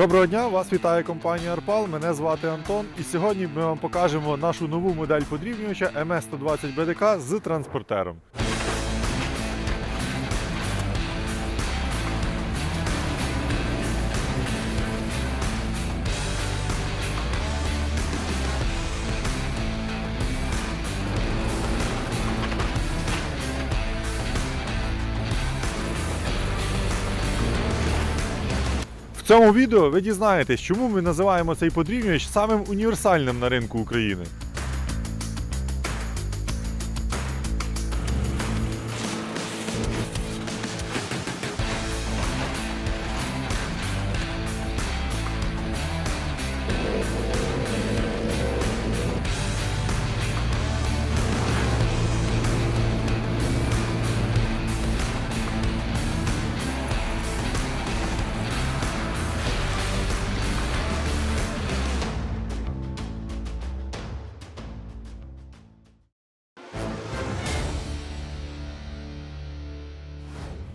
Доброго дня, вас вітає компанія Арпал. Мене звати Антон. І сьогодні ми вам покажемо нашу нову модель подрібнювача МС120 БДК з транспортером. Цьому відео ви дізнаєтесь, чому ми називаємо цей подрібнювач самим універсальним на ринку України.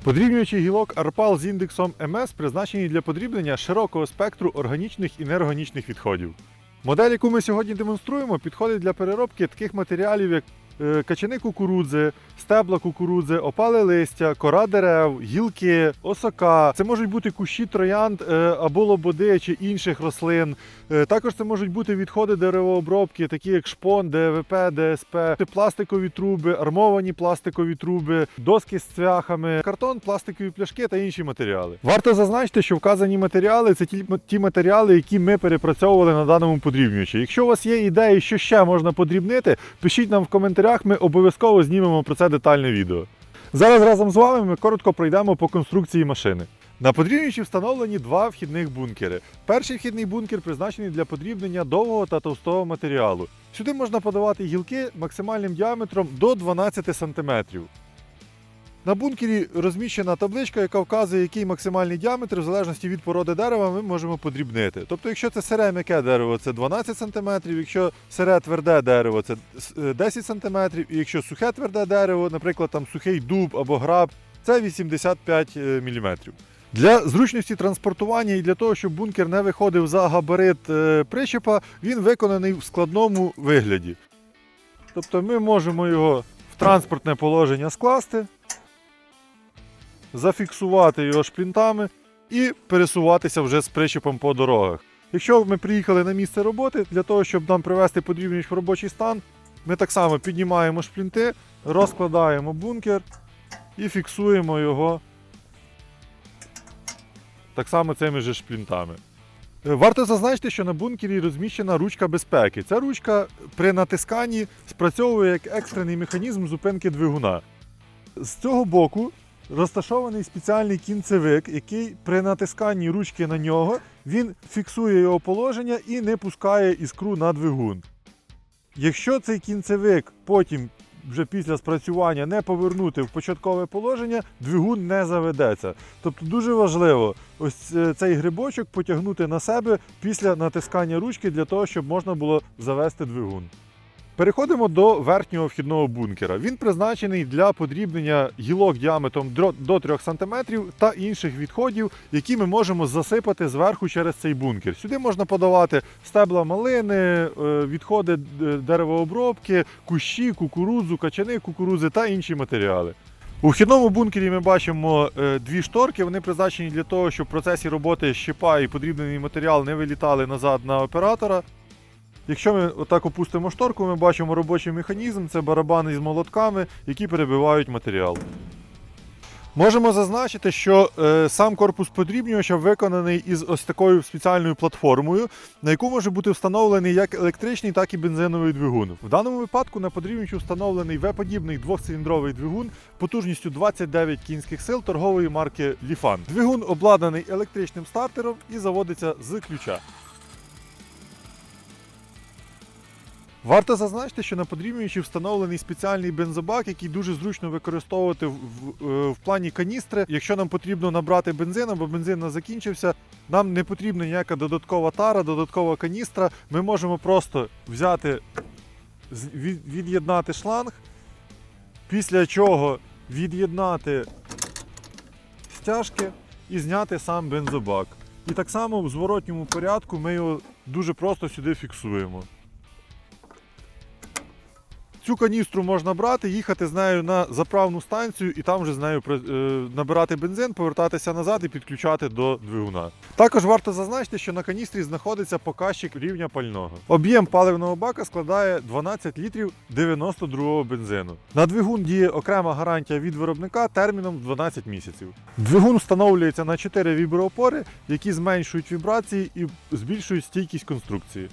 Подрібнювачі гілок Арпал з індексом МС призначені для подрібнення широкого спектру органічних і неорганічних відходів. Модель, яку ми сьогодні демонструємо, підходить для переробки таких матеріалів, як качани кукурудзи, стебла кукурудзи, опали листя, кора дерев, гілки, осока. Це можуть бути кущі троянд е, або лободи чи інших рослин. Е, Також це можуть бути відходи деревообробки, такі як шпон, ДВП, ДСП, пластикові труби, армовані пластикові труби, доски з цвяхами, картон, пластикові пляшки та інші матеріали. Варто зазначити, що вказані матеріали це ті матеріали, які ми перепрацьовували на даному подрібнювачі. Якщо у вас є ідеї, що ще можна подрібнити, пишіть нам в коментарях, ми обов'язково знімемо про це детальне відео. Зараз разом з вами ми коротко пройдемо по конструкції машини. На подрібнювачі встановлені два вхідних бункери. Перший вхідний бункер призначений для подрібнення довгого та товстого матеріалу. Сюди можна подавати гілки максимальним діаметром до 12 см. На бункері розміщена табличка, яка вказує, який максимальний діаметр в залежності від породи дерева ми можемо подрібнити. Тобто, якщо це сире м'яке дерево, це 12 см, якщо сире тверде дерево, це е, 10 см, і якщо сухе тверде дерево, наприклад, там сухий дуб або граб, це 85 мм. Для зручності транспортування і для того, щоб бункер не виходив за габарит е, причепа, він виконаний в складному вигляді. Тобто ми можемо його в транспортне положення скласти, зафіксувати його шплінтами і пересуватися вже з причепом по дорогах. Якщо ми приїхали на місце роботи, для того, щоб нам привести подрібніч в робочий стан, ми так само піднімаємо шплінти, розкладаємо бункер і фіксуємо його так само цими же шплінтами. Е, Варто зазначити, що на бункері розміщена ручка безпеки. Ця ручка при натисканні спрацьовує як екстрений механізм зупинки двигуна. З цього боку розташований спеціальний кінцевик, який при натисканні ручки на нього він фіксує його положення і не пускає іскру на двигун. Якщо цей кінцевик потім вже після спрацювання не повернути в початкове положення, двигун не заведеться. Тобто дуже важливо ось е, цей грибочок потягнути на себе після натискання ручки для того, щоб можна було завести двигун. Переходимо до верхнього вхідного бункера. Він призначений для подрібнення гілок діаметром до 3 см та інших відходів, які ми можемо засипати зверху через цей бункер. Сюди можна подавати стебла малини, е, відходи е, деревообробки, кущі, кукурудзу, качани кукурудзи та інші матеріали. У вхідному бункері ми бачимо е, дві шторки. Вони призначені для того, щоб в процесі роботи щепа і подрібнений матеріал не вилітали назад на оператора. Якщо ми отак опустимо шторку, ми бачимо робочий механізм, це барабани з молотками, які перебивають матеріал. Можемо зазначити, що е, сам корпус подрібнювача виконаний із ось такою спеціальною платформою, на яку може бути встановлений як електричний, так і бензиновий двигун. В даному випадку на подрібнювачу встановлений V-подібний двохциліндровий двигун потужністю 29 кінських сил торгової марки Lifan. Двигун обладнаний електричним стартером і заводиться з ключа. Варто зазначити, що на подрібнювачі встановлений спеціальний бензобак, який дуже зручно використовувати в, в, е, в плані каністри. Якщо нам потрібно набрати бензин або бензин не закінчився, нам не потрібна ніяка додаткова тара, додаткова каністра. Ми можемо просто взяти, від- від'єднати шланг, після чого від'єднати стяжки і зняти сам бензобак. І так само в зворотньому порядку ми його дуже просто сюди фіксуємо. Цю каністру можна брати, їхати з нею на заправну станцію і там вже з нею е, набирати бензин, повертатися назад і підключати до двигуна. Також варто зазначити, що на каністрі знаходиться показчик рівня пального. Об'єм паливного бака складає 12 літрів 92-го бензину. На двигун діє окрема гарантія від виробника терміном 12 місяців. Двигун встановлюється на 4 віброопори, які зменшують вібрації і збільшують стійкість конструкції.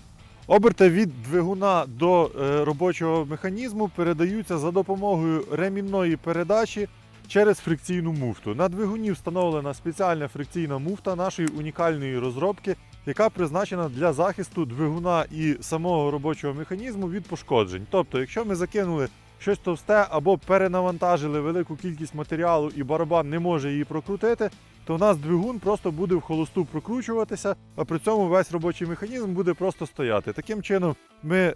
Оберти від двигуна до е, робочого механізму передаються за допомогою ремінної передачі через фрикційну муфту. На двигуні встановлена спеціальна фрикційна муфта нашої унікальної розробки, яка призначена для захисту двигуна і самого робочого механізму від пошкоджень. Тобто, якщо ми закинули щось товсте або перенавантажили велику кількість матеріалу і барабан не може її прокрутити, то у нас двигун просто буде в холосту прокручуватися, а при цьому весь робочий механізм буде просто стояти. Таким чином ми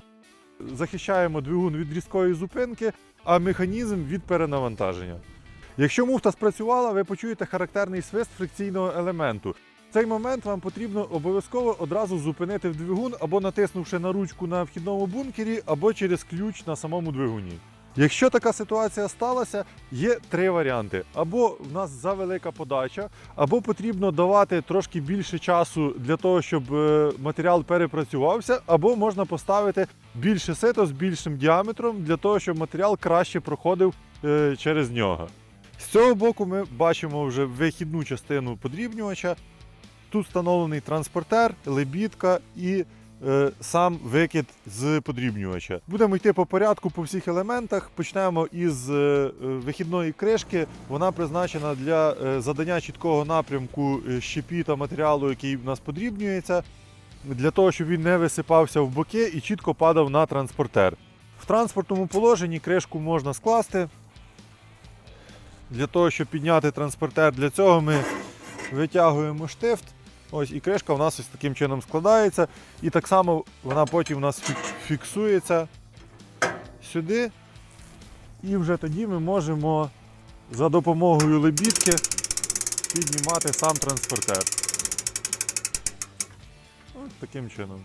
захищаємо двигун від різкої зупинки, а механізм від перенавантаження. Якщо муфта спрацювала, ви почуєте характерний свист фрикційного елементу. В цей момент вам потрібно обов'язково одразу зупинити в двигун або натиснувши на ручку на вхідному бункері, або через ключ на самому двигуні. Якщо така ситуація сталася, є три варіанти: або в нас завелика подача, або потрібно давати трошки більше часу для того, щоб е, матеріал перепрацювався, або можна поставити більше сито з більшим діаметром для того, щоб матеріал краще проходив е, через нього. З цього боку ми бачимо вже вихідну частину подрібнювача. Тут встановлений транспортер, лебідка і сам викид з подрібнювача. Будемо йти по порядку по всіх елементах. Почнемо із е, е, вихідної кришки. Вона призначена для е, задання чіткого напрямку е, щепі та матеріалу, який в нас подрібнюється, для того, щоб він не висипався в боки і чітко падав на транспортер. В транспортному положенні кришку можна скласти. Для того, щоб підняти транспортер, для цього ми витягуємо штифт. Ось і кришка у нас ось таким чином складається. І так само вона потім у нас фіксується сюди. І вже тоді ми можемо за допомогою лебідки піднімати сам транспортер. Ось таким чином.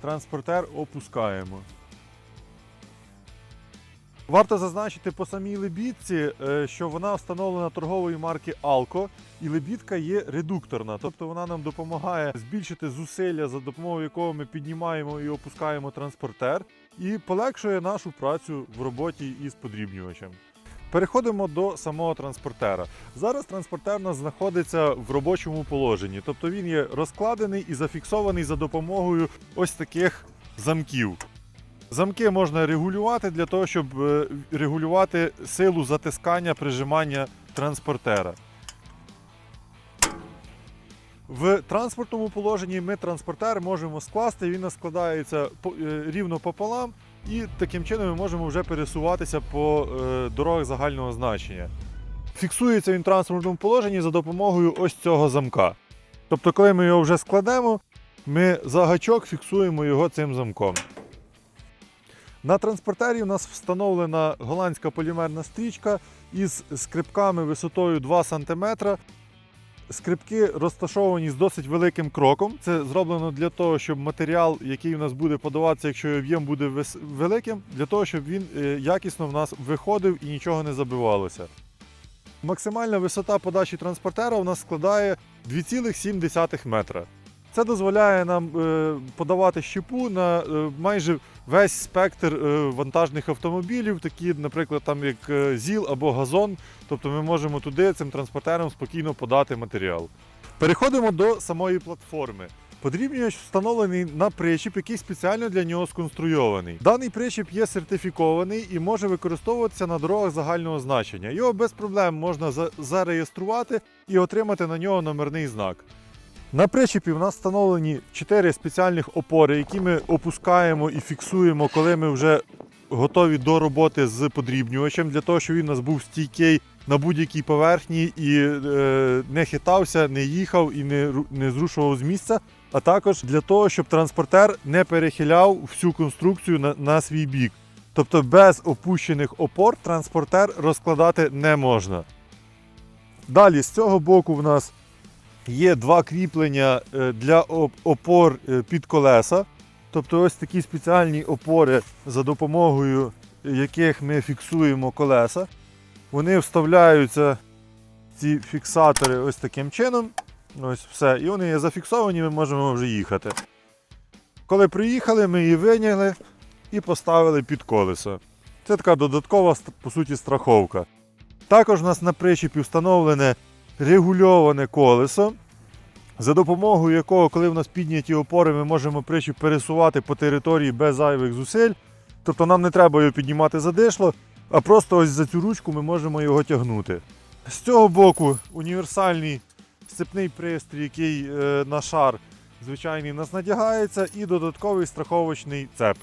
Транспортер опускаємо. Варто зазначити по самій лебідці, е, що вона встановлена торгової марки Alco, і лебідка є редукторна, тобто вона нам допомагає збільшити зусилля, за допомогою якого ми піднімаємо і опускаємо транспортер, і полегшує нашу працю в роботі із подрібнювачем. Переходимо до самого транспортера. Зараз транспортер у нас знаходиться в робочому положенні, тобто він є розкладений і зафіксований за допомогою ось таких замків. Замки можна регулювати для того, щоб е, регулювати силу затискання прижимання транспортера. В транспортному положенні ми транспортер можемо скласти, він складається е, рівно пополам, і таким чином ми можемо вже пересуватися по е, дорогах загального значення. Фіксується він в транспортному положенні за допомогою ось цього замка. Тобто, коли ми його вже складемо, ми за гачок фіксуємо його цим замком. На транспортері у нас встановлена голландська полімерна стрічка із скрипками висотою 2 см. Скрипки розташовані з досить великим кроком. Це зроблено для того, щоб матеріал, який у нас буде подаватися, якщо об'єм буде великим, для того, щоб він е, якісно в нас виходив і нічого не забивалося. Максимальна висота подачі транспортера у нас складає 2,7 метра. Це дозволяє нам е, подавати щепу на е, майже весь спектр е, вантажних автомобілів, такі, наприклад, там як ЗІЛ або газон. Тобто ми можемо туди цим транспортером спокійно подати матеріал. Переходимо до самої платформи. Подрібнювач встановлений на причіп, який спеціально для нього сконструйований. Даний причіп є сертифікований і може використовуватися на дорогах загального значення. Його без проблем можна зареєструвати і отримати на нього номерний знак. На причепі в нас встановлені 4 спеціальних опори, які ми опускаємо і фіксуємо, коли ми вже готові до роботи з подрібнювачем, для того, щоб він у нас був стійкий на будь-якій поверхні і е, не хитався, не їхав і не, не зрушував з місця. А також для того, щоб транспортер не перехиляв всю конструкцію на, на свій бік. Тобто без опущених опор транспортер розкладати не можна. Далі з цього боку в нас є два кріплення е, для опор е, під колеса. Тобто ось такі спеціальні опори, за допомогою яких ми фіксуємо колеса. Вони вставляються, ці фіксатори, ось таким чином. Ось все. І вони є зафіксовані, ми можемо вже їхати. Коли приїхали, ми її виняли і поставили під колесо. Це така додаткова, по суті, страховка. Також у нас на причепі встановлене регульоване колесо, за допомогою якого, коли в нас підняті опори, ми можемо причіп пересувати по території без зайвих зусиль. Тобто нам не треба його піднімати за дишло, а просто ось за цю ручку ми можемо його тягнути. З цього боку універсальний сцепний пристрій, який е, на шар звичайний нас надягається, і додатковий страховочний цеп.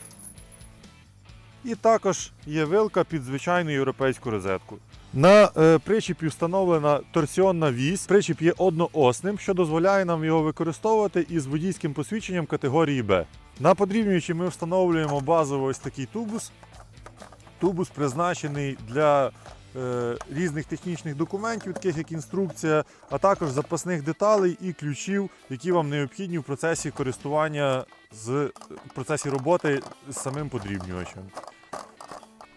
І також є вилка під звичайну європейську розетку. На е, причепі встановлена торсіонна вісь. Причіп є одноосним, що дозволяє нам його використовувати із водійським посвідченням категорії Б. На подрібнюючі ми встановлюємо базово ось такий тубус. Тубус призначений для е, різних технічних документів, таких як інструкція, а також запасних деталей і ключів, які вам необхідні в процесі користування з в процесі роботи з самим подрібнювачем.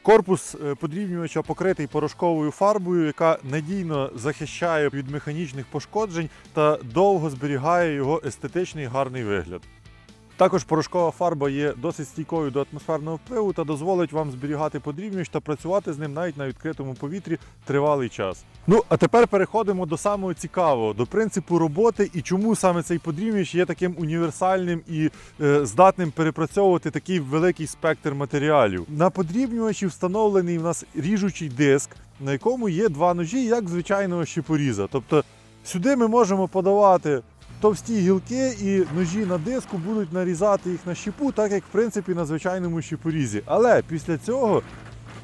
Корпус е, подрібнювача покритий порошковою фарбою, яка надійно захищає від механічних пошкоджень та довго зберігає його естетичний гарний вигляд. Також порошкова фарба є досить стійкою до атмосферного впливу та дозволить вам зберігати подрібнювач та працювати з ним навіть на відкритому повітрі тривалий час. Ну а тепер переходимо до самого цікавого, до принципу роботи і чому саме цей подрібнювач є таким універсальним і е, здатним перепрацьовувати такий великий спектр матеріалів. На подрібнювачі встановлений в нас ріжучий диск, на якому є два ножі, як звичайного щепоріза. Тобто сюди ми можемо подавати товсті гілки і ножі на диску будуть нарізати їх на щіпу, так як в принципі на звичайному щіпорізі. Але після цього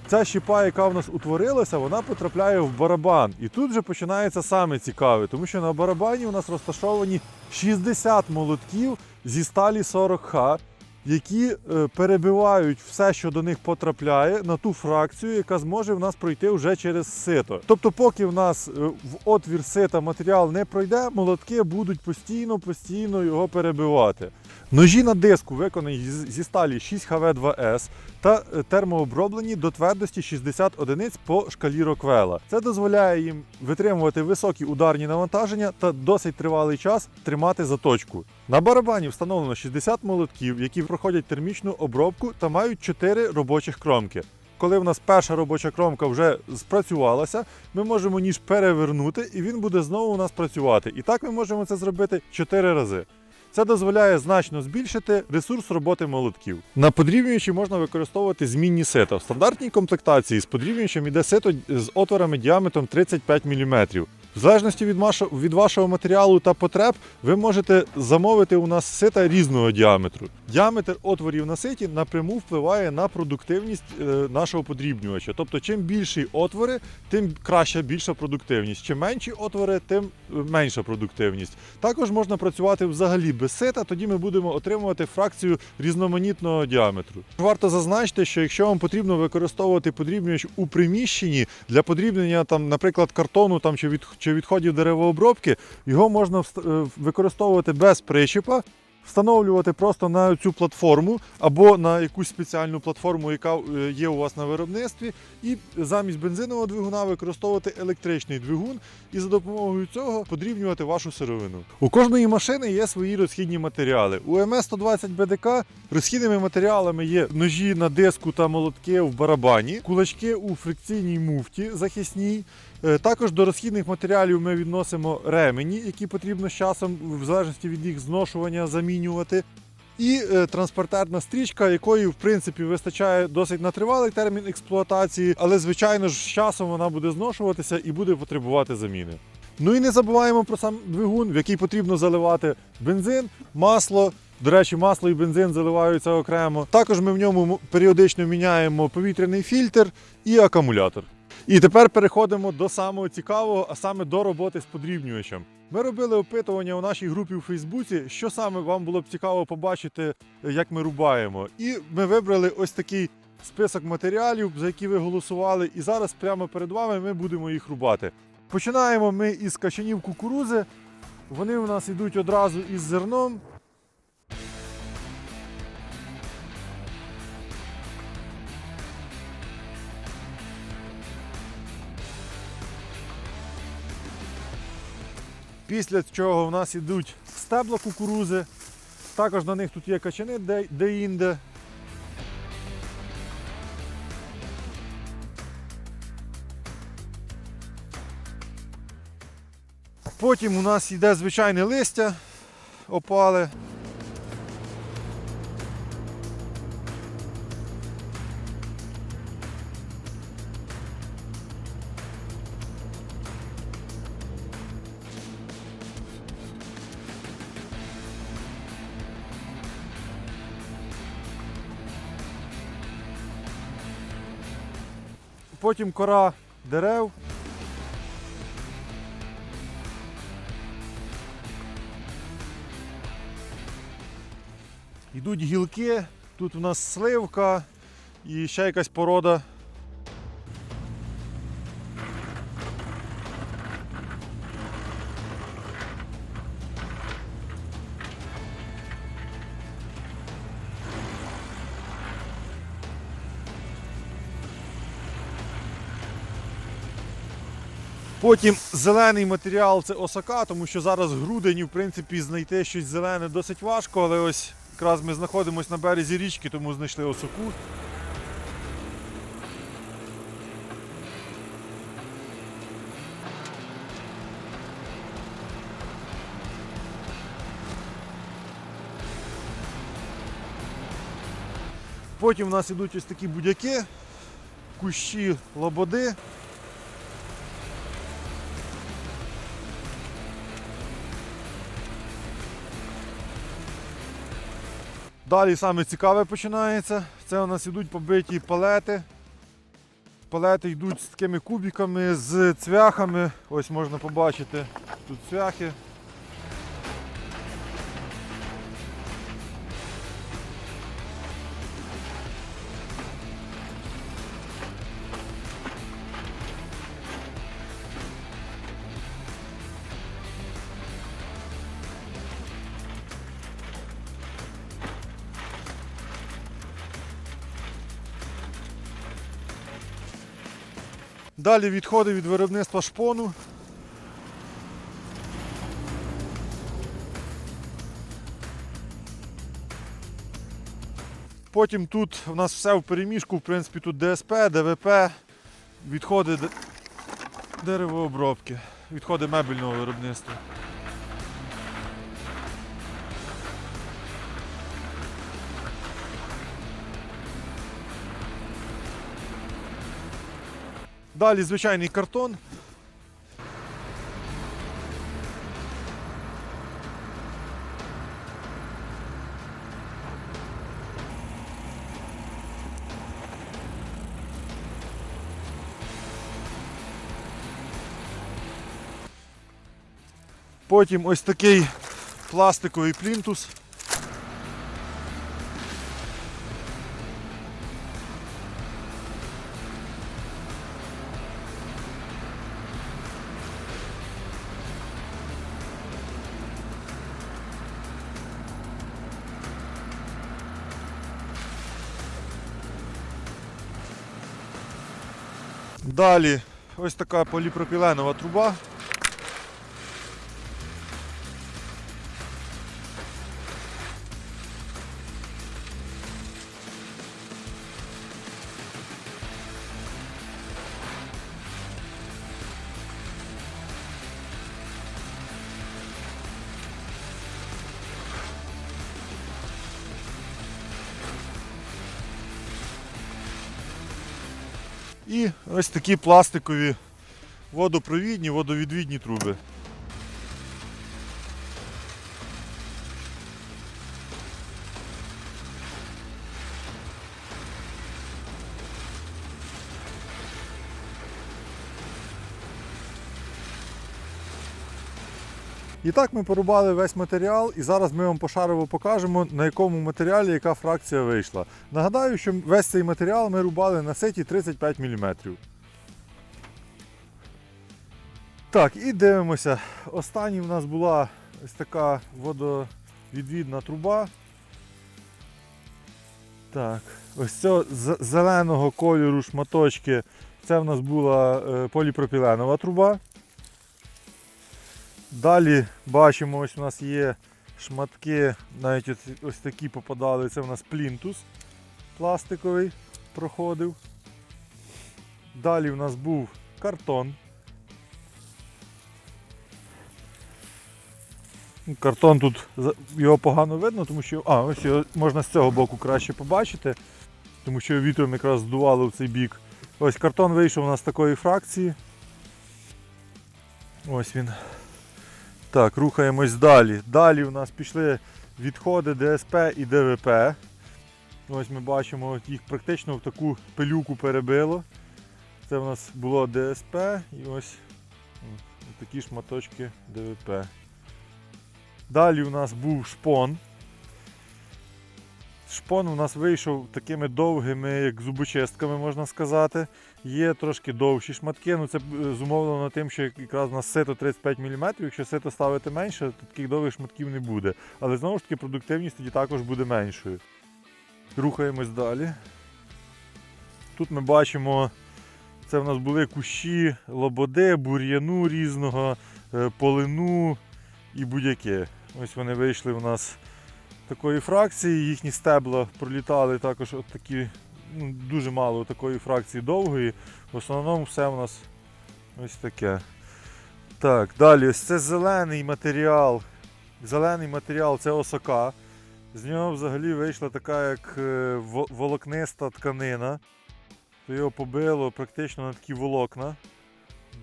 ця щіпа, яка в нас утворилася, вона потрапляє в барабан. І тут вже починається саме цікаве, тому що на барабані у нас розташовані 60 молотків зі сталі 40Х, які е, перебивають все, що до них потрапляє, на ту фракцію, яка зможе в нас пройти вже через сито. Тобто, поки в нас е, в отвір сита матеріал не пройде, молотки будуть постійно, постійно його перебивати. Ножі на диску виконані зі сталі 6HV2S та е, термооброблені до твердості 60 одиниць по шкалі Роквела. Це дозволяє їм витримувати високі ударні навантаження та досить тривалий час тримати заточку. На барабані встановлено 60 молотків, які проходять термічну обробку та мають 4 робочих кромки. Коли в нас перша робоча кромка вже спрацювалася, ми можемо ніж перевернути і він буде знову у нас працювати. І так ми можемо це зробити 4 рази. Це дозволяє значно збільшити ресурс роботи молотків. На подрібнювачі можна використовувати змінні сита. В стандартній комплектації з подрібнювачем йде сито з отворами діаметром 35 мм. В залежності від, від вашого матеріалу та потреб, ви можете замовити у нас сита різного діаметру. Діаметр отворів на ситі напряму впливає на продуктивність е, нашого подрібнювача. Тобто, чим більші отвори, тим краща більша продуктивність. Чим менші отвори, тим е, менша продуктивність. Також можна працювати взагалі без сита, тоді ми будемо отримувати фракцію різноманітного діаметру. Варто зазначити, що якщо вам потрібно використовувати подрібнювач у приміщенні для подрібнення, там, наприклад, картону там, чи, від, чи відходів деревообробки, його можна е, використовувати без причіпа. Встановлювати просто на цю платформу або на якусь спеціальну платформу, яка е, є у вас на виробництві, і замість бензинового двигуна використовувати електричний двигун і за допомогою цього подрібнювати вашу сировину. У кожної машини є свої розхідні матеріали. У МС-120 БДК розхідними матеріалами є ножі на диску та молотки в барабані, кулачки у фрикційній муфті захисній. Е, Також до розхідних матеріалів ми відносимо ремені, які потрібно з часом, в залежності від їх зношування, замінювати. І е, транспортерна стрічка, якої в принципі вистачає досить на тривалий термін експлуатації, але звичайно ж з часом вона буде зношуватися і буде потребувати заміни. Ну і не забуваємо про сам двигун, в який потрібно заливати бензин, масло. До речі, масло і бензин заливаються окремо. Також ми в ньому періодично міняємо повітряний фільтр і акумулятор. І тепер переходимо до самого цікавого, а саме до роботи з подрібнювачем. Ми робили опитування у нашій групі у Фейсбуці, що саме вам було б цікаво побачити, як ми рубаємо. І ми вибрали ось такий список матеріалів, за які ви голосували. І зараз прямо перед вами ми будемо їх рубати. Починаємо ми із качанів кукурузи. Вони у нас йдуть одразу із зерном. Після чого в нас йдуть стебла кукурузи. Також на них тут є качани де- де-інде. Потім у нас йде звичайне листя опале. Потім кора дерев. Йдуть гілки, тут у нас сливка і ще якась порода. Потім зелений матеріал це осака, тому що зараз грудень, в принципі, знайти щось зелене досить важко, але ось якраз ми знаходимося на березі річки, тому знайшли осоку. Потім у нас ідуть ось такі будяки, кущі лободи. Далі саме цікаве починається. Це у нас йдуть побиті палети. Палети йдуть з такими кубиками, з цвяхами. Ось можна побачити тут цвяхи. Далі відходи від виробництва шпону. Потім тут у нас все в переміжку, в принципі, тут ДСП, ДВП, відходи деревообробки, відходи мебельного виробництва. Далі звичайний картон. Потім ось такий пластиковий плінтус. Далі ось така поліпропіленова труба. І ось такі пластикові водопровідні, водовідвідні труби. І так ми порубали весь матеріал, і зараз ми вам пошарово покажемо, на якому матеріалі яка фракція вийшла. Нагадаю, що весь цей матеріал ми рубали на сеті 35 мм. Так, і дивимося. Останній в нас була ось така водовідвідна труба. Так, ось цього зеленого кольору шматочки. Це в нас була е, поліпропіленова труба. Далі бачимо, ось у нас є шматки, навіть ось, ось такі попадали. Це в нас плінтус пластиковий проходив. Далі в нас був картон. Ну, Картон тут його погано видно, тому що. А, ось його можна з цього боку краще побачити, тому що вітром якраз здувало в цей бік. Ось картон вийшов у нас з такої фракції. Ось він. Так, рухаємось далі. Далі у нас пішли відходи ДСП і ДВП. Ось ми бачимо, їх практично в таку пилюку перебило. Це у нас було ДСП і ось такі шматочки ДВП. Далі у нас був шпон. Шпон у нас вийшов такими довгими, як зубочистками, можна сказати. Є трошки довші шматки, ну це е, зумовлено тим, що якраз у нас сито 35 мм, якщо сито ставити менше, то таких довгих шматків не буде. Але знову ж таки продуктивність тоді також буде меншою. Рухаємось далі. Тут ми бачимо, це в нас були кущі лободи, бур'яну різного, е, полину і будь-яке. Ось вони вийшли у нас такої фракції, їхні стебла пролітали також от такі, ну, дуже мало такої фракції довгої. В основному все у нас ось таке. Так, далі ось це зелений матеріал. Зелений матеріал це осока. З нього взагалі вийшла така як е, волокниста тканина. То його побило практично на такі волокна.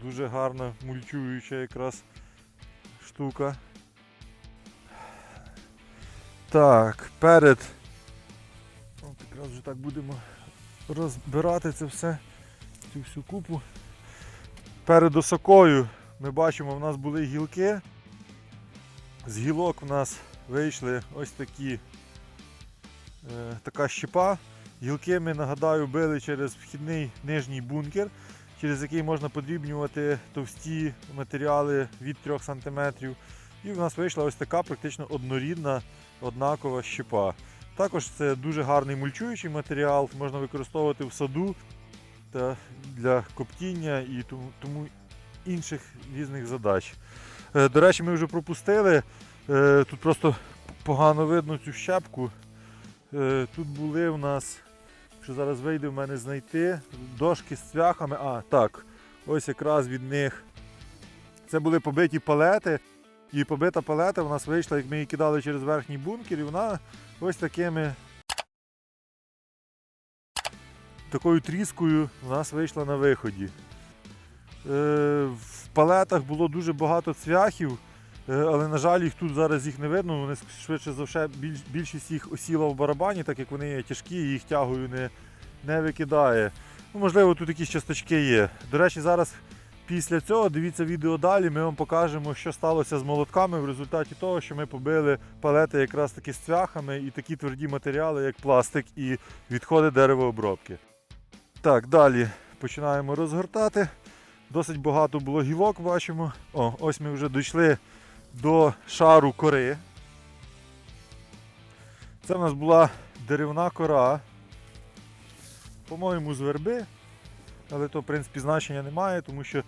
Дуже гарна мульчуюча якраз штука. Так, перед. От якраз вже так будемо розбирати це все, цю всю купу. Перед осокою ми бачимо, в нас були гілки. З гілок в нас вийшли ось такі е, така щепа. Гілки ми нагадаю били через вхідний нижній бункер, через який можна подрібнювати товсті матеріали від 3 см. І в нас вийшла ось така практично однорідна однакова щепа. Також це дуже гарний мульчуючий матеріал, можна використовувати в саду та для коптіння і тому, інших різних задач. Е, До речі, ми вже пропустили. е, Тут просто погано видно цю щепку. Е, Тут були в нас, якщо зараз вийде в мене знайти, дошки з цвяхами. А, так, ось якраз від них. Це були побиті палети. І побита палета в нас вийшла, як ми її кидали через верхній бункер, і вона ось такими такою тріскою в нас вийшла на виході. Е, в палетах було дуже багато цвяхів, е, але, на жаль, їх тут зараз їх не видно. Вони швидше за все більш, більшість їх осіла в барабані, так як вони є тяжкі, і їх тягою не, не викидає. Ну, можливо, тут якісь часточки є. До речі, зараз після цього дивіться відео далі. Ми вам покажемо, що сталося з молотками в результаті того, що ми побили палети якраз таки з цвяхами і такі тверді матеріали, як пластик і відходи деревообробки. Так, далі починаємо розгортати. Досить багато було гілок, бачимо. О, ось ми вже дійшли до шару кори. Це в нас була деревна кора. По-моєму, з верби. Але то, в принципі, значення немає, тому що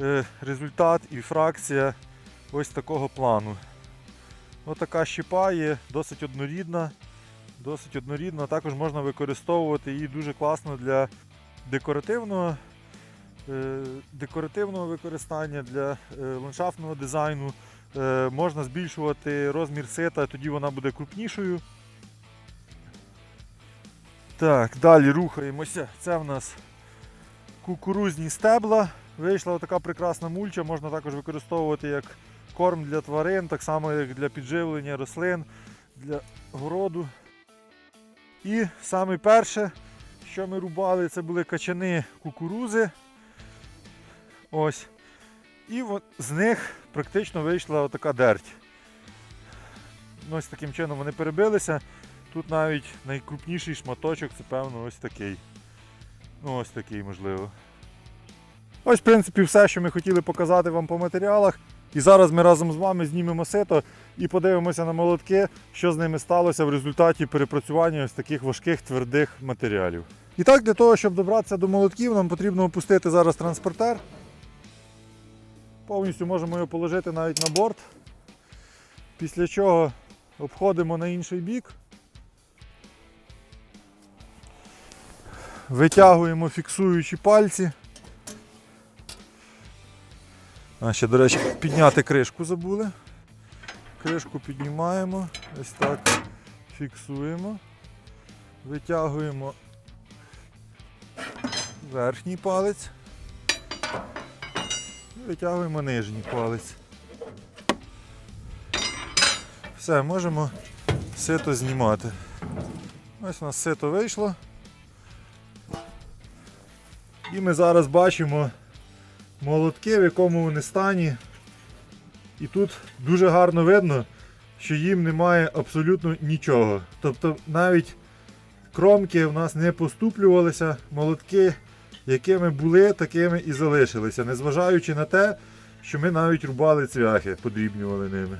е, результат і фракція ось такого плану. Ось така щепа є, досить однорідна. Досить однорідна. Також можна використовувати її дуже класно для декоративного, е, декоративного використання, для е, ландшафтного дизайну. Можна збільшувати розмір сита, тоді вона буде крупнішою. Так, далі рухаємося. Це в нас кукурузні стебла. Вийшла така прекрасна мульча, можна також використовувати як корм для тварин, так само як для підживлення рослин, для городу. І саме перше, що ми рубали, це були качани кукурузи. Ось. І з них практично вийшла така дерть. Ось таким чином вони перебилися. Тут навіть найкрупніший шматочок, це певно ось такий. Ну, ось такий, можливо. Ось, в принципі, все, що ми хотіли показати вам по матеріалах. І зараз ми разом з вами знімемо сито і подивимося на молотки, що з ними сталося в результаті перепрацювання ось таких важких твердих матеріалів. І так, для того, щоб добратися до молотків, нам потрібно опустити зараз транспортер. Повністю можемо його положити навіть на борт. Після чого обходимо на інший бік. Витягуємо фіксуючі пальці. А ще, до речі, підняти кришку забули. Кришку піднімаємо, ось так фіксуємо, витягуємо верхній палець і витягуємо нижній палець. Все, можемо сито знімати. Ось у нас сито вийшло. І ми зараз бачимо молотки, в якому вони стані. І тут дуже гарно видно, що їм немає абсолютно нічого. Тобто навіть кромки в нас не поступлювалися, молотки, якими були, такими і залишилися, незважаючи на те, що ми навіть рубали цвяхи, подрібнювали ними.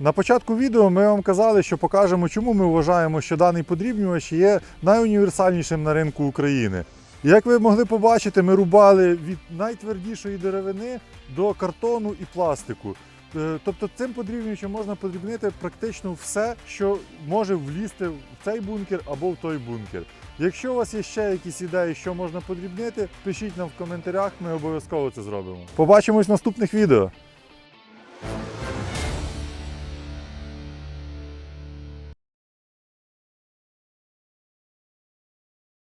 На початку відео ми вам казали, що покажемо, чому ми вважаємо, що даний подрібнювач є найуніверсальнішим на ринку України. Як ви могли побачити, ми рубали від найтвердішої деревини до картону і пластику. Е, Тобто цим подрібнювачем можна подрібнити практично все, що може влізти в цей бункер або в той бункер. Якщо у вас є ще якісь ідеї, що можна подрібнити, пишіть нам в коментарях, ми обов'язково це зробимо. Побачимось в наступних відео.